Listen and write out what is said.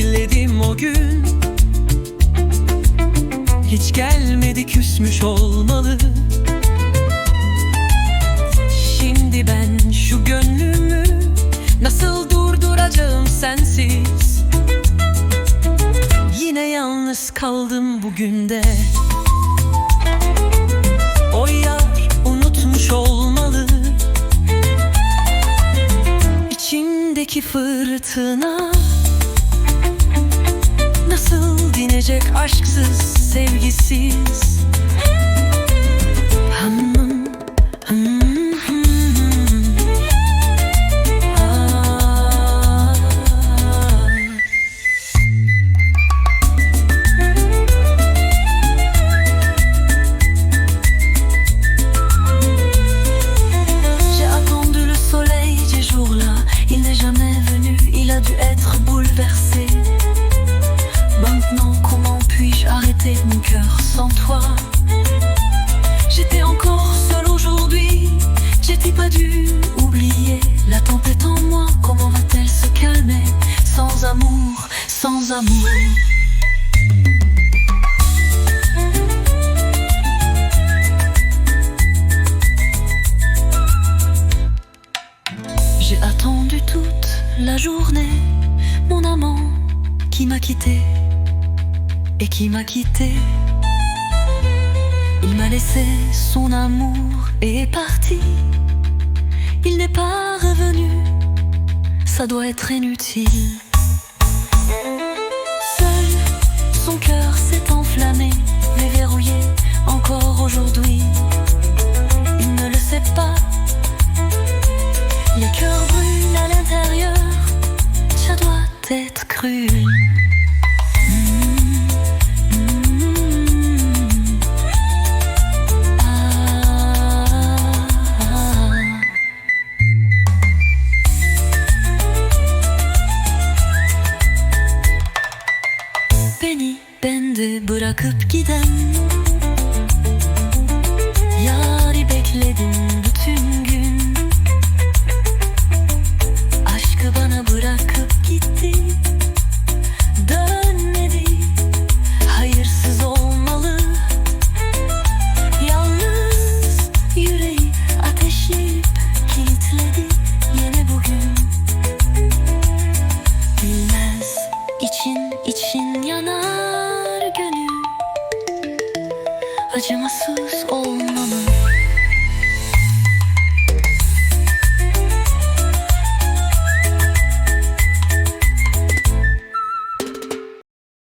çilledim o gün. Hiç gelmedi küsmüş olmalı. Şimdi ben şu gönlümü Nasıl durduracağım sensiz? Yine yalnız kaldım bugün de. O yar unutmuş olmalı. İçimdeki fırtına Nasıl dinecek aşksız, sevgisiz mon cœur sans toi. J'étais encore seule aujourd'hui, j'étais pas dû oublier la tempête en moi. Comment va-t-elle se calmer sans amour, sans amour? J'ai attendu toute la journée mon amant qui m'a quitté et qui m'a quitté. Il m'a laissé son amour et est parti. Il n'est pas revenu, ça doit être inutile. Seul, son cœur s'est enflammé, verrouillé encore aujourd'hui. Il ne le sait pas. Les cœurs brûlent à l'intérieur, ça doit être cru. Bende bırakıp giden. Yari bekledim bütün Acımasız olmanın